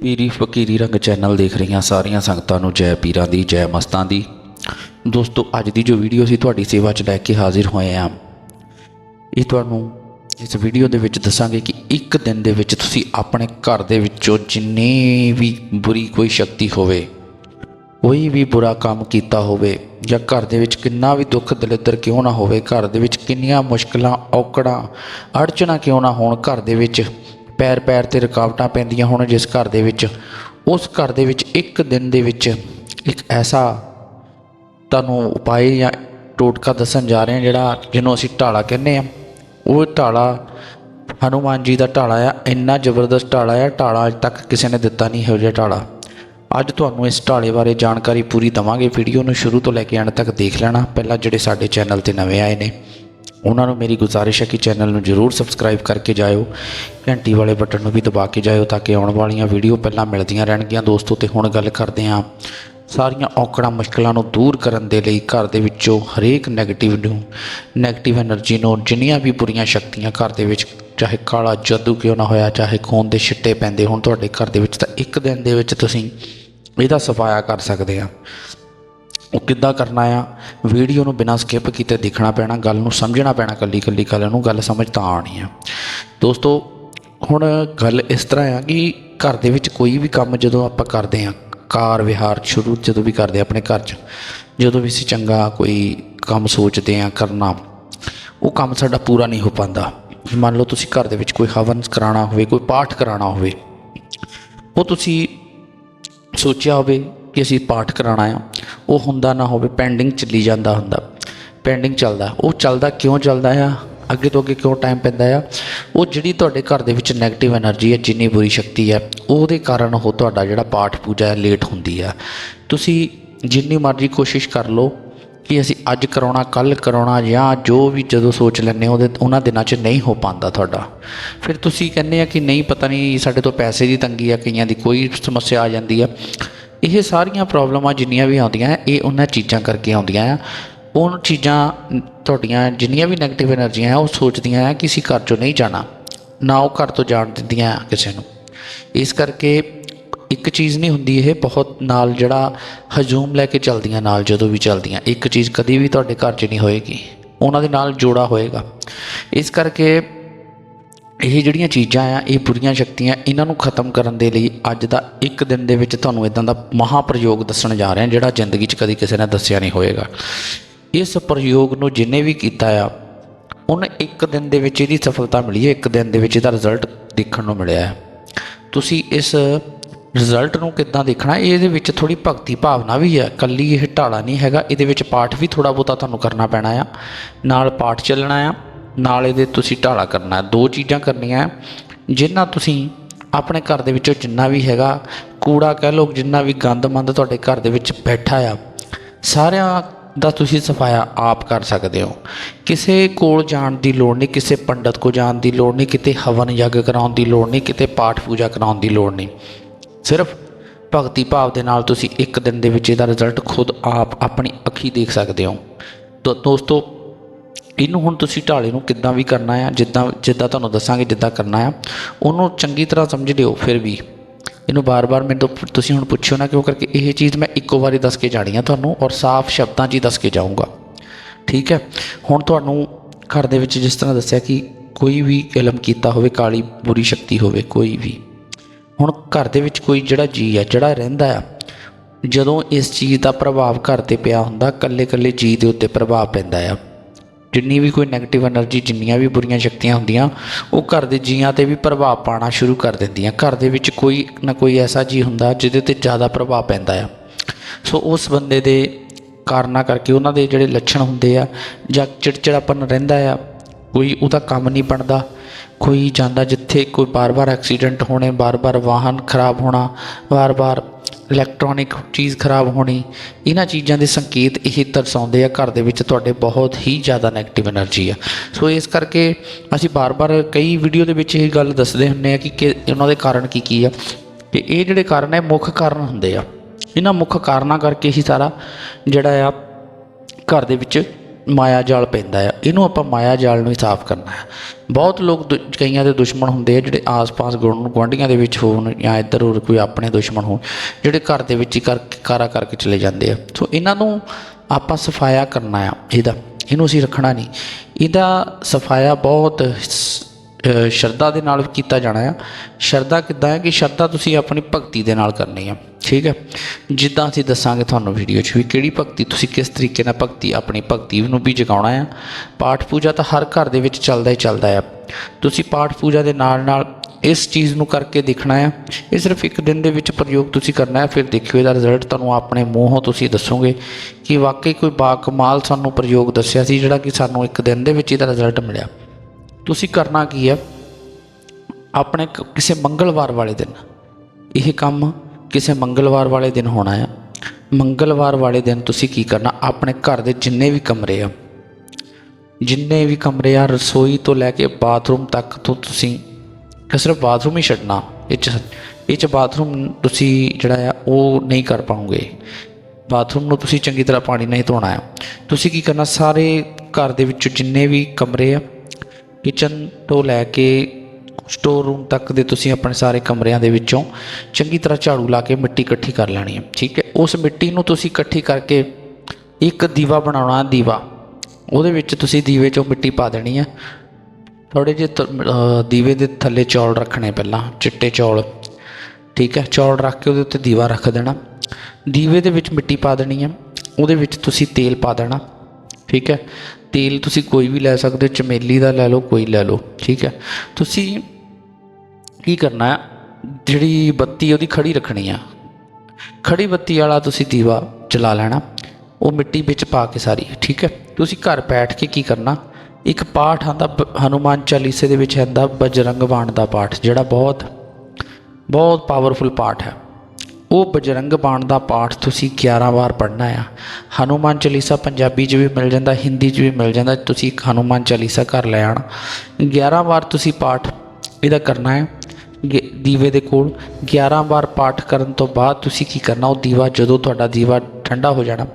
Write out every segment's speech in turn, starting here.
ਪੀਰੀ ਫਕੀਰੀ ਰੰਗ ਚੈਨਲ ਦੇਖ ਰਹੀਆਂ ਸਾਰੀਆਂ ਸੰਗਤਾਂ ਨੂੰ ਜੈ ਪੀਰਾਂ ਦੀ, ਜੈ ਮਸਤਾਂ ਦੀ। ਦੋਸਤੋ, ਅੱਜ ਦੀ ਜੋ ਵੀਡੀਓ ਸੀ ਤੁਹਾਡੀ ਸੇਵਾ 'ਚ ਲੈ ਕੇ ਹਾਜ਼ਰ ਹੋਏ ਹਾਂ ਇਹ ਤੁਹਾਨੂੰ ਇਸ ਵੀਡੀਓ ਦੇ ਵਿੱਚ ਦੱਸਾਂਗੇ ਕਿ ਇੱਕ ਦਿਨ ਦੇ ਵਿੱਚ ਤੁਸੀਂ ਆਪਣੇ ਘਰ ਦੇ ਵਿੱਚੋਂ ਜਿੰਨੀ ਵੀ ਬੁਰੀ ਕੋਈ ਸ਼ਕਤੀ ਹੋਵੇ ਕੋਈ ਵੀ ਬੁਰਾ ਕੰਮ ਕੀਤਾ ਹੋਵੇ ਜਾਂ ਘਰ ਦੇ ਵਿੱਚ ਕਿੰਨਾ ਵੀ ਦੁੱਖ ਦਲਿੱਦਰ ਕਿਉਂ ਨਾ ਹੋਵੇ, ਘਰ ਦੇ ਵਿੱਚ ਕਿੰਨੀਆਂ ਮੁਸ਼ਕਲਾਂ, ਔਕੜਾਂ, ਅੜਚਣਾ ਕਿਉਂ ਨਾ ਹੋਣ, ਘਰ ਦੇ ਵਿੱਚ ਪੈਰ ਪੈਰ ਤੇ ਰੁਕਾਵਟਾਂ ਪੈਂਦੀਆਂ ਹੋਣ, ਜਿਸ ਘਰ ਦੇ ਵਿੱਚ, ਉਸ ਘਰ ਦੇ ਵਿੱਚ ਇੱਕ ਦਿਨ ਦੇ ਵਿੱਚ ਇੱਕ ਐਸਾ ਤੁਹਾਨੂੰ ਉਪਾਅ ਜਾਂ ਟੋਟਕਾ ਦੱਸਣ ਜਾ ਰਹੇ ਹਾਂ ਜਿਹੜਾ ਜਿਹਨੂੰ ਅਸੀਂ ਢਾਲਾ ਕਹਿੰਦੇ ਆ ਉਹ ਢਾਲਾ ਹਨੂਮਾਨ ਜੀ ਦਾ ਢਾਲਾ ਆ, ਇੰਨਾ ਜ਼ਬਰਦਸਤ ਢਾਲਾ ਆ, ਢਾਲਾ ਅੱਜ ਤੱਕ ਕਿਸੇ ਨੇ ਦਿੱਤਾ ਨਹੀਂ ਇਹੋ ਜਿਹਾ ਢਾਲਾ। ਅੱਜ ਤੁਹਾਨੂੰ ਇਸ ਢਾਲੇ ਬਾਰੇ ਜਾਣਕਾਰੀ ਪੂਰੀ ਦਵਾਂਗੇ। ਵੀਡੀਓ ਨੂੰ ਸ਼ੁਰੂ ਤੋਂ ਲੈ ਕੇ ਅੰਤ ਤੱਕ ਦੇਖ ਲੈਣਾ। ਪਹਿਲਾਂ ਜਿਹੜੇ ਸਾਡੇ ਚੈਨਲ ਤੇ ਨਵੇਂ ਆਏ ਨੇ, ਉਹਨਾਂ ਨੂੰ ਮੇਰੀ ਗੁਜ਼ਾਰਿਸ਼ ਹੈ ਕਿ ਚੈਨਲ ਨੂੰ ਜਰੂਰ ਸਬਸਕ੍ਰਾਈਬ ਕਰਕੇ ਜਾਇਓ। ਘੰਟੀ ਵਾਲੇ ਬਟਨ ਨੂੰ ਵੀ ਦਬਾ ਕੇ ਜਾਇਓ ਤਾਂ ਕਿ ਆਉਣ ਵਾਲੀਆਂ ਵੀਡੀਓ ਪਹਿਲਾਂ ਮਿਲਦੀਆਂ ਰਹਿਣਗੀਆਂ। ਦੋਸਤੋ, ਤੇ ਹੁਣ ਗੱਲ ਕਰਦੇ ਹਾਂ ਸਾਰੀਆਂ ਔਕੜਾਂ ਮੁਸ਼ਕਲਾਂ ਨੂੰ ਦੂਰ ਕਰਨ ਦੇ ਲਈ ਘਰ ਦੇ ਵਿੱਚੋਂ ਹਰੇਕ 네ਗੇਟਿਵ ਨੂੰ 네ਗੇਟਿਵ એનર્ਜੀ ਨੂੰ, ਜਿੰਨੀਆਂ ਵੀ ਬੁਰੀਆਂ ਸ਼ਕਤੀਆਂ ਘਰ ਦੇ ਵਿੱਚ, ਚਾਹੇ ਕਾਲਾ, ਜਾਦੂ ਕਿਉਂ ਨਾ ਹੋਇਆ, ਚਾਹੇ ਖੂਨ ਦੇ ਛਿੱਟੇ ਪੈਂਦੇ ਹੋਣ ਤੁਹਾਡੇ ਘਰ ਦੇ ਵਿੱਚ, ਤਾਂ ਇੱਕ ਦਿਨ ਦੇ ਵਿੱਚ ਤੁਸੀਂ ਇਹਦਾ ਸਫਾਇਆ ਕਰ ਸਕਦੇ ਆ। ਉਹ ਕਿੱਦਾਂ ਕਰਨਾ ਆ? ਵੀਡੀਓ ਨੂੰ ਬਿਨਾਂ ਸਕਿਪ ਕੀਤੇ ਦੇਖਣਾ ਪੈਣਾ, ਗੱਲ ਨੂੰ ਸਮਝਣਾ ਪੈਣਾ ਕੱਲੀ ਕੱਲੀ ਗੱਲ ਨੂੰ ਗੱਲ ਸਮਝ ਤਾਂ ਆਣੀ ਆ। ਦੋਸਤੋ, ਹੁਣ ਗੱਲ ਇਸ ਤਰ੍ਹਾਂ ਆ ਕਿ ਘਰ ਦੇ ਵਿੱਚ ਕੋਈ ਵੀ ਕੰਮ ਜਦੋਂ ਆਪਾਂ ਕਰਦੇ ਆ, ਕਾਰ ਵਿਹਾਰ ਸ਼ੁਰੂ ਜਦੋਂ ਵੀ ਕਰਦੇ ਆ ਆਪਣੇ ਘਰ 'ਚ, ਜਦੋਂ ਵੀ ਅਸੀਂ ਚੰਗਾ ਕੋਈ ਕੰਮ ਸੋਚਦੇ ਆ ਕਰਨਾ, ਉਹ ਕੰਮ ਸਾਡਾ ਪੂਰਾ ਨਹੀਂ ਹੋ ਪਾਉਂਦਾ। ਮੰਨ ਲਓ ਤੁਸੀਂ ਘਰ ਦੇ ਵਿੱਚ ਕੋਈ ਹਵਨ ਕਰਾਉਣਾ ਹੋਵੇ, ਕੋਈ ਪਾਠ ਕਰਾਉਣਾ ਹੋਵੇ, ਉਹ ਤੁਸੀਂ ਸੋਚਿਆ ਹੋਵੇ ਕਿ ਅਸੀਂ ਪਾਠ ਕਰਾਣਾ ਆ, ਉਹ ਹੁੰਦਾ ਨਾ ਹੋਵੇ ਪੈਂਡਿੰਗ ਚੱਲੀ ਜਾਂਦਾ ਹੁੰਦਾ। ਪੈਂਡਿੰਗ ਚੱਲਦਾ। ਉਹ ਚੱਲਦਾ ਕਿਉਂ ਚੱਲਦਾ ਆ? ਅੱਗੇ ਤੋਂ ਅੱਗੇ ਕਿਉਂ ਟਾਈਮ ਪੈਂਦਾ ਆ? ਉਹ ਜਿਹੜੀ ਤੁਹਾਡੇ ਘਰ ਦੇ ਵਿੱਚ ਨੈਗੇਟਿਵ એનર્ਜੀ ਹੈ ਜਿੰਨੀ ਬੁਰੀ ਸ਼ਕਤੀ ਹੈ ਉਹਦੇ ਕਾਰਨ ਉਹ ਤੁਹਾਡਾ ਜਿਹੜਾ ਪਾਠ ਪੂਜਾ ਹੈ ਲੇਟ ਹੁੰਦੀ ਆ। ਤੁਸੀਂ ਜਿੰਨੀ ਮਰਜ਼ੀ ਕੋਸ਼ਿਸ਼ ਕਰ ਲਓ ਕਿ ਅਸੀਂ ਅੱਜ ਕਰਾਉਣਾ ਕੱਲ ਕਰਾਉਣਾ ਜਾਂ ਜੋ ਵੀ ਜਦੋਂ ਸੋਚ ਲੈਂਦੇ ਉਹਦੇ, ਉਹਨਾਂ ਦਿਨਾਂ 'ਚ ਨਹੀਂ ਹੋ ਪਾਉਂਦਾ ਤੁਹਾਡਾ। ਫਿਰ ਤੁਸੀਂ ਕਹਿੰਦੇ ਆ ਕਿ ਨਹੀਂ, ਪਤਾ ਨਹੀਂ ਸਾਡੇ ਤੋਂ ਪੈਸੇ ਦੀ ਤੰਗੀ ਆ, ਕਈਆਂ ਦੀ ਕੋਈ ਸਮੱਸਿਆ ਆ ਜਾਂਦੀ ਆ। ਇਹ ਸਾਰੀਆਂ ਪ੍ਰੋਬਲਮਾਂ ਜਿੰਨੀਆਂ ਵੀ ਆਉਂਦੀਆਂ, ਇਹ ਉਹਨਾਂ ਚੀਜ਼ਾਂ ਕਰਕੇ ਆਉਂਦੀਆਂ ਆ। ਉਹ ਚੀਜ਼ਾਂ ਤੁਹਾਡੀਆਂ ਜਿੰਨੀਆਂ ਵੀ ਨੈਗੇਟਿਵ એનર્ਜੀਆਂ ਆ, ਉਹ ਸੋਚਦੀਆਂ ਆ ਕਿ ਅਸੀਂ ਘਰ ਚੋਂ ਨਹੀਂ ਜਾਣਾ। ਨਾ ਉਹ ਘਰ ਤੋਂ ਜਾਣ ਦਿੰਦੀਆਂ ਕਿਸੇ ਨੂੰ। ਇਸ ਕਰਕੇ ਇੱਕ ਚੀਜ਼ ਨਹੀਂ ਹੁੰਦੀ ਇਹ, ਬਹੁਤ ਨਾਲ ਜਿਹੜਾ ਹਜੂਮ ਲੈ ਕੇ ਚੱਲਦੀਆਂ, ਨਾਲ ਜਦੋਂ ਵੀ ਚੱਲਦੀਆਂ। ਇੱਕ ਚੀਜ਼ ਕਦੀ ਵੀ ਤੁਹਾਡੇ ਘਰ 'ਚ ਨਹੀਂ ਹੋਏਗੀ। ਉਹਨਾਂ ਦੇ ਨਾਲ ਜੋੜਾ ਹੋਏਗਾ। ਇਸ ਕਰਕੇ ਇਹ ਜਿਹੜੀਆਂ ਚੀਜ਼ਾਂ ਆ, ਇਹ ਬੁਰੀਆਂ ਸ਼ਕਤੀਆਂ ਇਹਨਾਂ ਨੂੰ ਖਤਮ ਕਰਨ ਦੇ ਲਈ ਅੱਜ ਦਾ ਇੱਕ ਦਿਨ ਦੇ ਵਿੱਚ ਤੁਹਾਨੂੰ ਇਦਾਂ ਦਾ ਮਹਾ ਪ੍ਰਯੋਗ ਦੱਸਣ ਜਾ ਰਹੇ ਹਾਂ ਜਿਹੜਾ ਜ਼ਿੰਦਗੀ 'ਚ ਕਦੀ ਕਿਸੇ ਨੇ ਦੱਸਿਆ ਨਹੀਂ ਹੋਏਗਾ। ਇਸ ਪ੍ਰਯੋਗ ਨੂੰ ਜਿਨੇ ਵੀ ਕੀਤਾ ਆ ਉਹਨੇ ਇੱਕ ਦਿਨ ਦੇ ਵਿੱਚ ਇਹਦੀ ਸਫਲਤਾ ਮਿਲੀ ਹੈ, ਇੱਕ ਦਿਨ ਦੇ ਵਿੱਚ ਇਹਦਾ ਰਿਜ਼ਲਟ ਦੇਖਣ ਨੂੰ ਮਿਲਿਆ ਹੈ। ਤੁਸੀਂ ਇਸ ਰਿਜ਼ਲਟ ਨੂੰ ਕਿੱਦਾਂ ਦੇਖਣਾ ਇਹਦੇ ਵਿੱਚ ਥੋੜੀ ਭਗਤੀ ਭਾਵਨਾ ਵੀ ਹੈ। ਕੱਲੀ ਇਹ ਢਾਲਾ ਨਹੀਂ ਹੈਗਾ ਇਹਦੇ ਵਿੱਚ ਪਾਠ ਵੀ ਥੋੜਾ ਬਹੁਤਾ ਤੁਹਾਨੂੰ ਕਰਨਾ ਪੈਣਾ ਆ। ਨਾਲ ਪਾਠ ਚੱਲਣਾ ਆ ਨਾਲ ਇਹਦੇ ਤੁਸੀਂ ਢਾਲਾ ਕਰਨਾ। ਦੋ ਚੀਜ਼ਾਂ ਕਰਨੀਆਂ ਹੈ, ਜਿਨ੍ਹਾਂ ਤੁਸੀਂ ਆਪਣੇ ਘਰ ਦੇ ਵਿੱਚੋਂ ਜਿੰਨਾ ਵੀ ਹੈਗਾ ਕੂੜਾ ਕਹਿ ਲਓ ਜਿੰਨਾ ਵੀ ਗੰਦ ਮੰਦ ਤੁਹਾਡੇ ਘਰ ਦੇ ਵਿੱਚ ਬੈਠਾ ਆ ਸਾਰਿਆਂ ਦਾ ਤੁਸੀਂ ਸਫਾਇਆ ਆਪ ਕਰ ਸਕਦੇ ਹੋ। ਕਿਸੇ ਕੋਲ ਜਾਣ ਦੀ ਲੋੜ ਨਹੀਂ ਕਿਸੇ ਪੰਡਤ ਕੋ ਜਾਣ ਦੀ ਲੋੜ ਨਹੀਂ ਕਿਤੇ ਹਵਨ ਯੱਗ ਕਰਾਉਣ ਦੀ ਲੋੜ ਨਹੀਂ ਕਿਤੇ ਪਾਠ ਪੂਜਾ ਕਰਾਉਣ ਦੀ ਲੋੜ ਨਹੀਂ। ਸਿਰਫ ਭਗਤੀ ਭਾਵ ਦੇ ਨਾਲ ਤੁਸੀਂ ਇੱਕ ਦਿਨ ਦੇ ਵਿੱਚ ਇਹਦਾ ਰਿਜ਼ਲਟ ਖੁਦ ਆਪ ਆਪਣੀ ਅੱਖੀ ਦੇਖ ਸਕਦੇ ਹੋ। ਤੋ ਦੋਸਤੋ, ਇਹਨੂੰ ਹੁਣ ਤੁਸੀਂ ਢਾਲੇ ਨੂੰ ਕਿੱਦਾਂ ਵੀ ਕਰਨਾ ਆ, ਜਿੱਦਾਂ ਜਿੱਦਾਂ ਤੁਹਾਨੂੰ ਦੱਸਾਂਗੇ ਜਿੱਦਾਂ ਕਰਨਾ ਆ, ਉਹਨੂੰ ਚੰਗੀ ਤਰ੍ਹਾਂ ਸਮਝ ਲਿਓ ਫਿਰ ਵੀ। ਇਹਨੂੰ ਬਾਰ-ਬਾਰ ਮੈਨੂੰ ਤੁਸੀਂ ਹੁਣ ਪੁੱਛਿਓ ਨਾ ਕਿਉਂ ਕਰਕੇ ਇਹ ਚੀਜ਼ ਮੈਂ ਇੱਕੋ ਵਾਰੀ ਦੱਸ ਕੇ ਜਾਣੀ ਆ ਤੁਹਾਨੂੰ ਔਰ ਸਾਫ਼ ਸ਼ਬਦਾਂ 'ਚ ਹੀ ਦੱਸ ਕੇ ਜਾਊਂਗਾ। ਠੀਕ ਹੈ? ਹੁਣ ਤੁਹਾਨੂੰ ਘਰ ਦੇ ਵਿੱਚ ਜਿਸ ਤਰ੍ਹਾਂ ਦੱਸਿਆ ਕਿ ਕੋਈ ਵੀ ਇਲਮ ਕੀਤਾ ਹੋਵੇ, ਕਾਲੀ ਬੁਰੀ ਸ਼ਕਤੀ ਹੋਵੇ, ਕੋਈ ਵੀ। ਹੁਣ ਘਰ ਦੇ ਵਿੱਚ ਕੋਈ ਜਿਹੜਾ ਜੀ ਆ, ਜਿਹੜਾ ਰਹਿੰਦਾ ਆ, ਜਦੋਂ ਇਸ ਚੀਜ਼ ਦਾ ਪ੍ਰਭਾਵ ਘਰ ਤੇ ਪਿਆ ਹੁੰਦਾ ਕੱਲੇ-ਕੱਲੇ ਜੀ ਦੇ ਉੱਤੇ ਪ੍ਰਭਾਵ ਪੈਂਦਾ ਆ। ਜਿੰਨੀ ਵੀ ਕੋਈ ਨੈਗੇਟਿਵ એનર્ਜੀ ਜਿੰਨੀਆਂ ਵੀ ਬੁਰੀਆਂ ਸ਼ਕਤੀਆਂ ਹੁੰਦੀਆਂ, ਉਹ ਘਰ ਦੇ ਜੀਆਂ ਤੇ ਵੀ ਪ੍ਰਭਾਵ ਪਾਣਾ ਸ਼ੁਰੂ ਕਰ ਦਿੰਦੀਆਂ। ਘਰ ਦੇ ਵਿੱਚ ਕੋਈ ਨਾ ਕੋਈ ਐਸਾ ਜੀ ਹੁੰਦਾ, ਜਿਹਦੇ ਤੇ ਜ਼ਿਆਦਾ ਪ੍ਰਭਾਵ ਪੈਂਦਾ ਆ। ਸੋ ਉਸ ਬੰਦੇ ਦੇ ਕਾਰਨਾ ਕਰਕੇ ਉਹਨਾਂ ਦੇ ਜਿਹੜੇ ਲੱਛਣ ਹੁੰਦੇ ਆ, ਜਾਂ ਚਿੜਚਿੜਾਪਨ ਰਹਿੰਦਾ ਆ, ਕੋਈ ਉਹਦਾ ਕੰਮ ਨਹੀਂ ਬਣਦਾ ਕੋਈ ਜਾਂਦਾ ਜਿੱਥੇ ਕੋਈ ਬਾਰ-ਬਾਰ ਐਕਸੀਡੈਂਟ ਹੋਣੇ, ਬਾਰ-ਬਾਰ ਵਾਹਨ ਖਰਾਬ ਹੋਣਾ, ਬਾਰ-ਬਾਰ ਇਲੈਕਟ੍ਰੋਨਿਕ ਚੀਜ਼ ਖਰਾਬ ਹੋਣੀ, ਇਹਨਾਂ ਚੀਜ਼ਾਂ ਦੇ ਸੰਕੇਤ ਇਹ ਦਰਸਾਉਂਦੇ ਆ, ਘਰ ਦੇ ਵਿੱਚ ਤੁਹਾਡੇ ਬਹੁਤ ਹੀ ਜ਼ਿਆਦਾ ਨੈਗੇਟਿਵ એનર્ਜੀ ਆ। ਸੋ ਇਸ ਕਰਕੇ ਅਸੀਂ ਬਾਰ-ਬਾਰ ਕਈ ਵੀਡੀਓ ਦੇ ਵਿੱਚ ਇਹ ਗੱਲ ਦੱਸਦੇ ਹੁੰਨੇ ਆ ਕਿ ਕਿ ਉਹਨਾਂ ਦੇ ਕਾਰਨ ਕੀ ਕੀ ਆ। ਤੇ ਇਹ ਜਿਹੜੇ ਕਾਰਨ ਹੈ ਮੁੱਖ ਕਾਰਨ ਹੁੰਦੇ ਆ। ਇਹਨਾਂ ਮੁੱਖ ਕਾਰਨਾਂ ਕਰਕੇ ਹੀ ਸਾਰਾ ਜਿਹੜਾ ਆ ਘਰ ਦੇ ਵਿੱਚ ਮਾਇਆ ਜਾਲ ਪੈਂਦਾ ਆ। ਇਹਨੂੰ ਆਪਾਂ ਮਾਇਆ ਜਾਲ ਨੂੰ ਹੀ ਸਾਫ਼ ਕਰਨਾ ਹੈ ਬਹੁਤ ਲੋਕ ਦੁ- ਕਈਆਂ ਦੇ ਦੁਸ਼ਮਣ ਹੁੰਦੇ ਆ ਜਿਹੜੇ ਆਸ-ਪਾਸ ਗੁਣ ਗੁਆਂਢੀਆਂ ਦੇ ਵਿੱਚ ਹੋਣ ਜਾਂ ਇੱਧਰ ਹੋਰ ਕੋਈ ਆਪਣੇ ਦੁਸ਼ਮਣ ਹੋਣ, ਜਿਹੜੇ ਘਰ ਦੇ ਵਿੱਚ ਹੀ ਕਰ, ਕਾਰਾ ਕਰਕੇ ਚਲੇ ਜਾਂਦੇ ਆ। ਸੋ ਇਹਨਾਂ ਨੂੰ ਆਪਾਂ ਸਫਾਇਆ ਕਰਨਾ ਆ ਇਹਦਾ। ਇਹਨੂੰ ਅਸੀਂ ਰੱਖਣਾ ਨਹੀਂ। ਇਹਦਾ ਸਫਾਇਆ ਬਹੁਤ ਸ਼ਰਧਾ ਦੇ ਨਾਲ ਕੀਤਾ ਜਾਣਾ ਆ। ਸ਼ਰਧਾ ਕਿੱਦਾਂ ਹੈ ਕਿ ਸ਼ਰਧਾ ਤੁਸੀਂ ਆਪਣੀ ਭਗਤੀ ਦੇ ਨਾਲ ਕਰਨੀ ਆ। ਠੀਕ ਹੈ। ਜਿੱਦਾਂ ਅਸੀਂ ਦੱਸਾਂਗੇ ਤੁਹਾਨੂੰ ਵੀਡੀਓ 'ਚ ਵੀ ਕਿਹੜੀ ਭਗਤੀ ਤੁਸੀਂ ਕਿਸ ਤਰੀਕੇ ਨਾਲ ਭਗਤੀ, ਆਪਣੀ ਭਗਤੀ ਨੂੰ ਵੀ ਜਗਾਉਣਾ ਆ। ਪਾਠ ਪੂਜਾ ਤਾਂ ਹਰ ਘਰ ਦੇ ਵਿੱਚ ਚੱਲਦਾ ਹੀ ਚੱਲਦਾ ਆ। ਤੁਸੀਂ ਪਾਠ ਪੂਜਾ ਦੇ ਨਾਲ ਨਾਲ ਇਸ ਚੀਜ਼ ਨੂੰ ਕਰਕੇ ਦੇਖਣਾ ਆ। ਇਹ ਸਿਰਫ ਇੱਕ ਦਿਨ ਦੇ ਵਿੱਚ ਪ੍ਰਯੋਗ ਤੁਸੀਂ ਕਰਨਾ ਹੈ ਫਿਰ ਦੇਖਿਓ ਇਹਦਾ ਰਿਜ਼ਲਟ ਤੁਹਾਨੂੰ ਆਪਣੇ ਮੂੰਹੋਂ ਤੁਸੀਂ ਦੱਸੋਗੇ ਕਿ ਵਾਕਈ ਕੋਈ ਬਾਕਮਾਲ ਸਾਨੂੰ ਪ੍ਰਯੋਗ ਦੱਸਿਆ ਸੀ, ਜਿਹੜਾ ਕਿ ਸਾਨੂੰ ਇੱਕ ਦਿਨ ਦੇ ਵਿੱਚ ਇਹਦਾ ਰਿਜ਼ਲਟ ਮਿਲਿਆ। ਤੁਸੀਂ ਕਰਨਾ ਕੀ ਹੈ ਆਪਣੇ ਕਿਸੇ ਮੰਗਲਵਾਰ ਵਾਲੇ ਦਿਨ ਇਹ ਕੰਮ ਕਿਸੇ ਮੰਗਲਵਾਰ ਵਾਲੇ ਦਿਨ ਹੋਣਾ ਆ। ਮੰਗਲਵਾਰ ਵਾਲੇ ਦਿਨ ਤੁਸੀਂ ਕੀ ਕਰਨਾ? ਆਪਣੇ ਘਰ ਦੇ ਜਿੰਨੇ ਵੀ ਕਮਰੇ ਆ, ਜਿੰਨੇ ਵੀ ਕਮਰੇ ਆ, ਰਸੋਈ ਤੋਂ ਲੈ ਕੇ ਬਾਥਰੂਮ ਤੱਕ ਤੋਂ ਤੁਸੀਂ ਸਿਰਫ ਬਾਥਰੂਮ ਹੀ ਛੱਡਣਾ। ਇਹ ਚ ਇਹ ਚ ਬਾਥਰੂਮ ਤੁਸੀਂ ਜਿਹੜਾ ਆ, ਉਹ ਨਹੀਂ ਕਰ ਪਾਉਂਗੇ ਬਾਥਰੂਮ ਨੂੰ ਤੁਸੀਂ ਚੰਗੀ ਤਰ੍ਹਾਂ ਪਾਣੀ ਨਹੀਂ ਧੋਣਾ ਆ। ਤੁਸੀਂ ਕੀ ਕਰਨਾ? ਸਾਰੇ ਘਰ ਦੇ ਵਿੱਚ ਜਿੰਨੇ ਵੀ ਕਮਰੇ ਆ, ਕਿਚਨ ਤੋਂ ਲੈ ਕੇ ਸਟੋਰ ਰੂਮ ਤੱਕ ਦੇ ਤੁਸੀਂ ਆਪਣੇ ਸਾਰੇ ਕਮਰਿਆਂ ਦੇ ਵਿੱਚੋਂ ਚੰਗੀ ਤਰ੍ਹਾਂ ਝਾੜੂ ਲਾ ਕੇ ਮਿੱਟੀ ਇਕੱਠੀ ਕਰ ਲੈਣੀ ਹੈ, ਠੀਕ ਹੈ? ਉਸ ਮਿੱਟੀ ਨੂੰ ਤੁਸੀਂ ਇਕੱਠੀ ਕਰਕੇ ਇੱਕ ਦੀਵਾ ਬਣਾਉਣਾ ਦੀਵਾ। ਉਹਦੇ ਵਿੱਚ ਤੁਸੀਂ ਦੀਵੇ 'ਚੋਂ ਮਿੱਟੀ ਪਾ ਦੇਣੀ ਹੈ। ਥੋੜੇ ਜਿਹੇ ਦੀਵੇ ਦੇ ਥੱਲੇ ਚੌਲ ਰੱਖਣੇ ਪਹਿਲਾਂ, ਚਿੱਟੇ ਚੌਲ, ਠੀਕ ਹੈ? ਚੌਲ ਰੱਖ ਕੇ ਉਹਦੇ ਉੱਤੇ ਦੀਵਾ ਰੱਖ ਦੇਣਾ। ਦੀਵੇ ਦੇ ਵਿੱਚ ਮਿੱਟੀ ਪਾ ਦੇਣੀ ਹੈ। ਉਹਦੇ ਵਿੱਚ ਤੁਸੀਂ ਤੇਲ ਪਾ ਦੇਣਾ, ਠੀਕ ਹੈ? ਤੇਲ ਤੁਸੀਂ ਕੋਈ ਵੀ ਲੈ ਸਕਦੇ ਹੋ, ਚਮੇਲੀ ਦਾ ਲੈ ਲਓ, ਕੋਈ ਲੈ ਲਓ, ਠੀਕ ਹੈ? ਤੁਸੀਂ ਕੀ ਕਰਨਾ ਹੈ? ਜਿਹੜੀ ਬੱਤੀ ਉਹਦੀ ਖੜੀ ਰੱਖਣੀ ਆ। ਖੜੀ ਬੱਤੀ ਵਾਲਾ ਤੁਸੀਂ ਦੀਵਾ ਜਲਾ ਲੈਣਾ। ਉਹ ਮਿੱਟੀ ਵਿੱਚ ਪਾ ਕੇ ਸਾਰੀ, ਠੀਕ ਹੈ? ਤੁਸੀਂ ਘਰ ਬੈਠ ਕੇ ਕੀ ਕਰਨਾ? ਇੱਕ ਪਾਠ ਆਂਦਾ ਹਨੂਮਾਨ ਚਾਲੀਸੇ ਦੇ ਵਿੱਚ ਆਂਦਾ ਬਜਰੰਗ ਬਾਣ ਦਾ ਪਾਠ, ਜਿਹੜਾ ਬਹੁਤ ਬਹੁਤ ਪਾਵਰਫੁਲ ਪਾਠ ਹੈ। ਉਹ ਬਜਰੰਗ ਬਾਣ ਦਾ ਪਾਠ ਤੁਸੀਂ 11 ਵਾਰ ਪੜ੍ਹਨਾ ਆ। ਹਨੂਮਾਨ ਚਾਲੀਸਾ ਪੰਜਾਬੀ 'ਚ ਵੀ ਮਿਲ ਜਾਂਦਾ, ਹਿੰਦੀ 'ਚ ਵੀ ਮਿਲ ਜਾਂਦਾ, ਤੁਸੀਂ ਇੱਕ ਹਨੂਮਾਨ ਚਾਲੀਸਾ ਘਰ ਲੈ ਆਣਾ 11 ਵਾਰ ਤੁਸੀਂ ਪਾਠ ਇਹਦਾ ਕਰਨਾ ਹੈ। ਦੀਵੇ ਦੇ ਕੋਲ 11 ਵਾਰ ਪਾਠ ਕਰਨ ਤੋਂ ਬਾਅਦ ਤੁਸੀਂ ਕੀ ਕਰਨਾ? ਉਹ ਦੀਵਾ ਜਦੋਂ ਤੁਹਾਡਾ ਦੀਵਾ ਠੰਡਾ ਹੋ ਜਾਣਾ,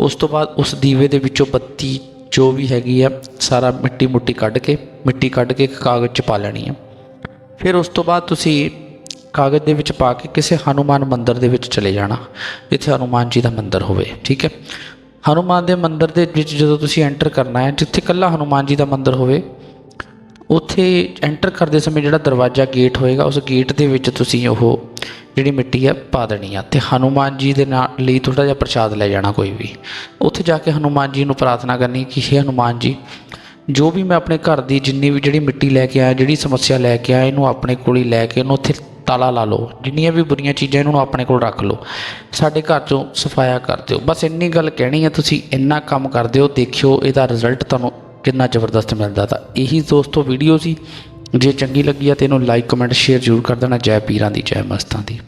ਉਸ ਤੋਂ ਬਾਅਦ ਉਸ ਦੀਵੇ ਦੇ ਵਿੱਚੋਂ ਬੱਤੀ ਜੋ ਵੀ ਹੈਗੀ ਆ, ਸਾਰਾ ਮਿੱਟੀ ਮੁੱਟੀ ਕੱਢ ਕੇ, ਮਿੱਟੀ ਕੱਢ ਕੇ ਇੱਕ ਕਾਗਜ਼ 'ਚ ਪਾ ਲੈਣੀ ਆ। ਫਿਰ ਉਸ ਤੋਂ ਬਾਅਦ ਤੁਸੀਂ ਕਾਗਜ਼ ਦੇ ਵਿੱਚ ਪਾ ਕੇ ਕਿਸੇ ਹਨੂਮਾਨ ਮੰਦਿਰ ਦੇ ਵਿੱਚ ਚਲੇ ਜਾਣਾ, ਜਿੱਥੇ ਹਨੂਮਾਨ ਜੀ ਦਾ ਮੰਦਿਰ ਹੋਵੇ, ਠੀਕ ਹੈ? ਹਨੂਮਾਨ ਦੇ ਮੰਦਿਰ ਦੇ ਵਿੱਚ ਜਦੋਂ ਤੁਸੀਂ ਐਂਟਰ ਕਰਨਾ ਹੈ, ਜਿੱਥੇ ਕੱਲਾ ਹਨੂਮਾਨ ਜੀ ਦਾ ਮੰਦਿਰ ਹੋਵੇ ਉੱਥੇ ਐਂਟਰ ਕਰਦੇ ਸਮੇਂ ਜਿਹੜਾ ਦਰਵਾਜ਼ਾ ਗੇਟ ਹੋਏਗਾ, ਉਸ ਗੇਟ ਦੇ ਵਿੱਚ ਤੁਸੀਂ ਉਹ ਜਿਹੜੀ ਮਿੱਟੀ ਹੈ ਪਾ ਦੇਣੀ ਆ ਤੇ ਹਨੂਮਾਨ ਜੀ ਦੇ ਨਾਲ ਲਈ ਥੋੜਾ ਜਿਹਾ ਪ੍ਰਸ਼ਾਦ ਲੈ ਜਾਣਾ ਕੋਈ ਵੀ। ਉੱਥੇ ਜਾ ਕੇ ਹਨੂਮਾਨ ਜੀ ਨੂੰ ਪ੍ਰਾਰਥਨਾ ਕਰਨੀ ਕਿ ਹੇ ਹਨੂਮਾਨ ਜੀ, ਜੋ ਵੀ ਮੈਂ ਆਪਣੇ ਘਰ ਦੀ ਜਿੰਨੀ ਵੀ ਜਿਹੜੀ ਮਿੱਟੀ ਲੈ ਕੇ ਆਇਆ, ਜਿਹੜੀ ਸਮੱਸਿਆ ਲੈ ਕੇ ਆਇਆ, ਇਹਨੂੰ ਆਪਣੇ ਕੋਲ ਹੀ ਲੈ ਕੇ ਇਹਨੂੰ ਉੱਥੇ ਤਾਲਾ ਲਾ ਲਓ। ਜਿੰਨੀਆਂ ਵੀ ਬੁਰੀਆਂ ਚੀਜ਼ਾਂ ਇਹਨਾਂ ਨੂੰ ਆਪਣੇ ਕੋਲ ਰੱਖ ਲਓ। ਸਾਡੇ ਘਰ ਚੋਂ ਸਫਾਇਆ ਕਰ ਦਿਓ। ਬਸ ਇੰਨੀ ਗੱਲ ਕਹਿਣੀ ਹੈ ਤੁਸੀਂ ਇੰਨਾ ਕੰਮ ਕਰ ਦਿਓ ਦੇਖਿਓ, ਇਹਦਾ ਰਿਜ਼ਲਟ ਤੁਹਾਨੂੰ ਕਿੰਨਾ ਜ਼ਬਰਦਸਤ ਮਿਲਦਾ ਤਾਂ ਇਹੀ ਦੋਸਤੋ ਵੀਡੀਓ ਸੀ। ਜੇ ਚੰਗੀ ਲੱਗੀ ਆ ਤੇ ਇਹਨੂੰ ਲਾਈਕ ਕਮੈਂਟ ਸ਼ੇਅਰ ਜ਼ਰੂਰ ਕਰ ਦੇਣਾ। ਜੈ ਪੀਰਾਂ ਦੀ, ਜੈ ਮਸਤਾਂ ਦੀ।